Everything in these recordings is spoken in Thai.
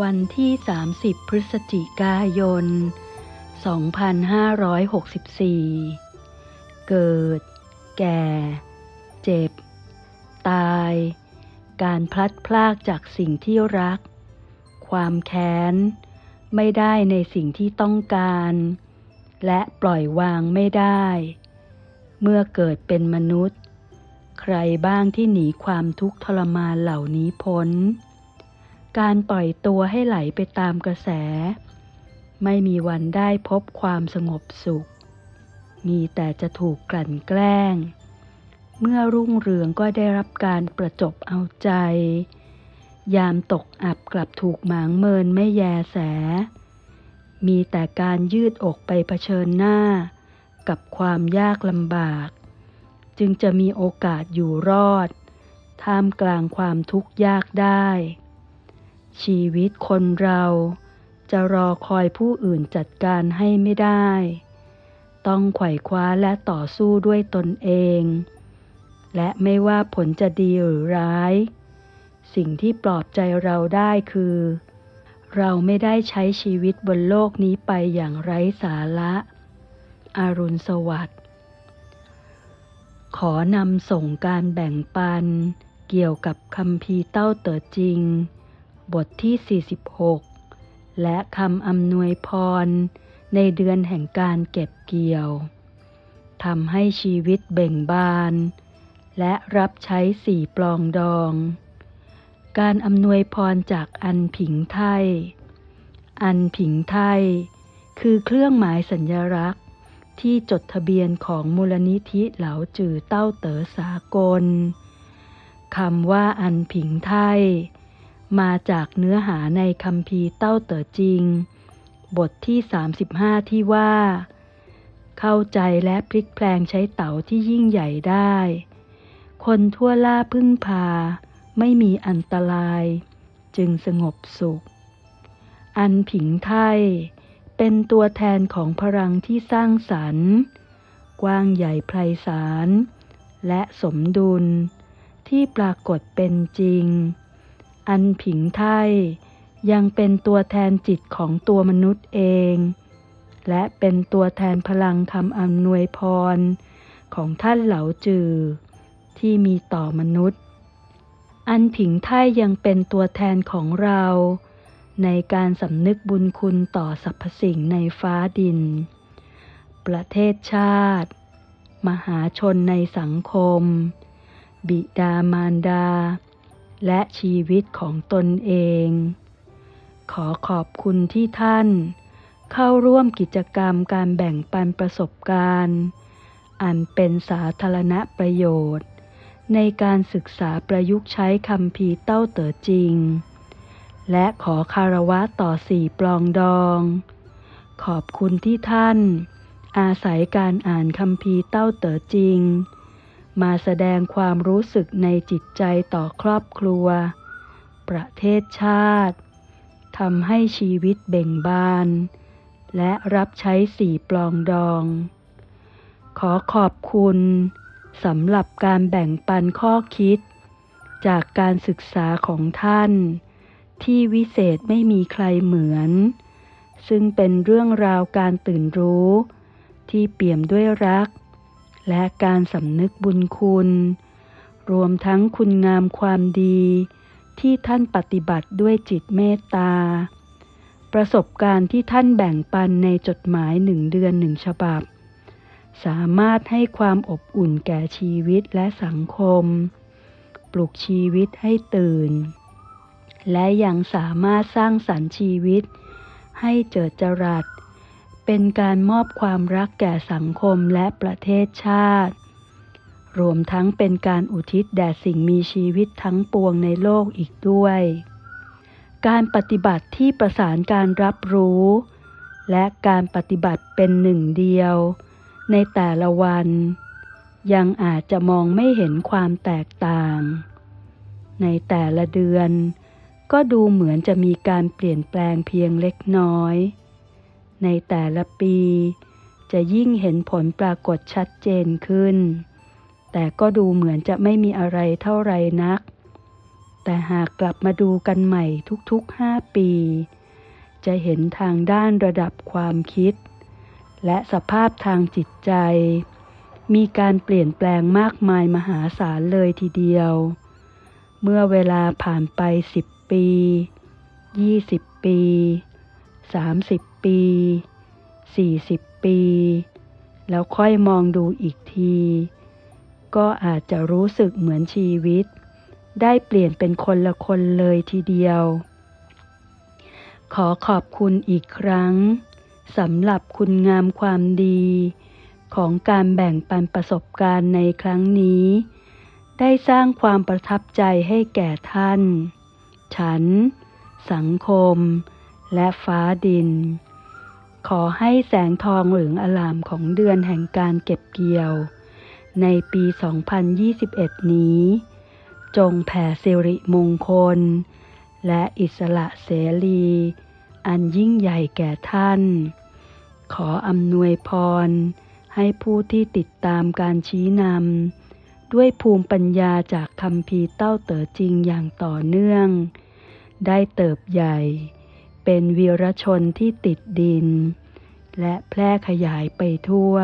วันที่ 30 พฤศจิกายน 2564 เกิด แก่ เจ็บ ตาย การพลัดพรากจากสิ่งที่รัก ความแค้น ไม่ได้ในสิ่งที่ต้องการ และปล่อยวางไม่ได้ เมื่อเกิดเป็นมนุษย์ ใครบ้างที่หนีความทุกข์ทรมานเหล่านี้พ้น การปล่อยตัวให้ไหลไปตามกระแส ไม่มีวันได้พบความสงบสุข มีแต่จะถูกกลั่นแกล้ง เมื่อรุ่งเรืองก็ได้รับการประจบเอาใจ ยามตกอับกลับถูกหมางเมินไม่แยแส มีแต่การยืดอกไปเผชิญหน้า กับความยากลำบาก จึงจะมีโอกาสอยู่รอด ท่ามกลางความทุกข์ยากได้ ชีวิตคนเราจะรอคอยผู้อื่นจัดการให้ไม่ได้ ต้องไขว่คว้าและต่อสู้ด้วยตนเอง และไม่ว่าผลจะดีหรือร้าย สิ่งที่ปลอบใจเราได้คือ เราไม่ได้ใช้ชีวิตบนโลกนี้ไปอย่างไร้สาระอารุณสวัสดิ์ ขอนำส่งการแบ่งปัน เกี่ยวกับคำพีเต้าเต๋อจริง บทที่ 46 และคำอำนวยพร ในเดือนแห่งการเก็บเกี่ยวทำให้ชีวิตเบ่งบาน และรับใช้สี่ปลองดอง การอำนวยพรจากอันผิงไทย อันผิงไทย คือเครื่องหมายสัญลักษณ์ที่จดทะเบียนของมูลนิธิเหลาจือเต้าเต๋อสากลคำว่าอันผิงไทย มาจากเนื้อหาในคำพีเต้าเต๋อจริง บทที่ 35 ที่ว่า เข้าใจและพลิกแปลงใช้เต๋าที่ยิ่งใหญ่ได้ คนทั่วล่าพึ่งพา ไม่มีอันตราย จึงสงบสุข อันผิงไทย เป็นตัวแทนของพลังที่สร้างสรรค์ กว้างใหญ่ไพศาลและสมดุลที่ปรากฏเป็นจริง อันผิงไทยยังเป็นตัวแทนจิตของตัวมนุษย์เอง และเป็นตัวแทนพลังคำอำนวยพร ของท่านเหลาจือ ที่มีต่อมนุษย์ อันผิงไทยยังเป็นตัวแทนของเรา ในการสำนึกบุญคุณต่อสรรพสิ่งในฟ้าดิน ประเทศชาติ มหาชนในสังคม บิดามารดา และชีวิตของตนเอง ขอขอบคุณที่ท่าน เข้าร่วมกิจกรรมการแบ่งปันประสบการณ์ อันเป็นสาธารณประโยชน์ ในการศึกษาประยุกต์ใช้คำพีเต้าเต๋อจริง และขอคารวะต่อสี่ปลองดอง ขอบคุณที่ท่าน อาศัยการอ่านคำพีเต้าเต๋อจริง มาแสดงความรู้สึกในจิตใจต่อครอบครัว ประเทศชาติทำให้ชีวิตเบ่งบาน และรับใช้สี่ปลองดอง ขอขอบคุณสำหรับการแบ่งปันข้อคิด จากการศึกษาของท่าน ที่วิเศษไม่มีใครเหมือน ซึ่งเป็นเรื่องราวการตื่นรู้ ที่เปี่ยมด้วยรัก และการสำนึกบุญคุณ รวมทั้งคุณงามความดี ที่ท่านปฏิบัติด้วยจิตเมตตา ประสบการณ์ที่ท่านแบ่งปันในจดหมายหนึ่งเดือนหนึ่งฉบับ สามารถให้ความอบอุ่นแก่ชีวิตและสังคม ปลุกชีวิตให้ตื่น และยังสามารถสร้างสรรค์ชีวิต ให้เจิดจรัส เป็นการมอบความรักแก่สังคมและประเทศชาติ รวมทั้งเป็นการอุทิศแด่สิ่งมีชีวิตทั้งปวงในโลกอีกด้วย การปฏิบัติที่ประสานการรับรู้ และการปฏิบัติเป็นหนึ่งเดียว ในแต่ละวัน ยังอาจจะมองไม่เห็นความแตกต่าง ในแต่ละเดือน ก็ดูเหมือนจะมีการเปลี่ยนแปลงเพียงเล็กน้อย ในแต่ละปี จะยิ่งเห็นผลปรากฏชัดเจนขึ้น แต่ก็ดูเหมือนจะไม่มีอะไรเท่าไรนัก แต่หากกลับมาดูกันใหม่ทุกๆห้าปี จะเห็นทางด้านระดับความคิด และสภาพทางจิตใจ มีการเปลี่ยนแปลงมากมายมหาศาลเลยทีเดียว เมื่อเวลาผ่านไปสิบปียี่สิบปีสามสิบ ปีสี่สิบปี แล้วค่อยมองดูอีกที ก็อาจจะรู้สึกเหมือนชีวิต ได้เปลี่ยนเป็นคนละคนเลยทีเดียว ขอขอบคุณอีกครั้งสำหรับคุณงามความดี ของการแบ่งปันประสบการณ์ในครั้งนี้ ได้สร้างความประทับใจให้แก่ท่าน ฉัน สังคม และฟ้าดิน ขอให้แสงทองเหลืองอลามของเดือนแห่งการเก็บเกี่ยว ในปี 2021 นี้ จงแผ่สิริมงคล และอิสระเสรี อันยิ่งใหญ่แก่ท่าน ขออำนวยพร ให้ผู้ที่ติดตามการชี้นำด้วยภูมิปัญญาจากคำพีเต้าเต๋อจริงอย่างต่อเนื่อง ได้เติบใหญ่ เป็นวีรชนที่ติดดิน และแพร่ขยายไปทั่ว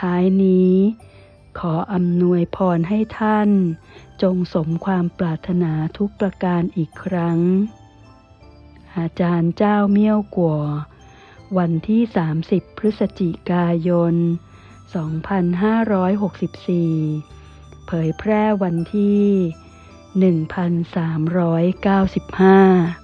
ท้ายนี้ขออำนวยพรให้ท่าน จงสมความปรารถนาทุกประการอีกครั้ง อาจารย์เจ้าเมี่ยวกัววันที่ 30 พฤศจิกายน 2564 เผยแพร่วันที่ 1395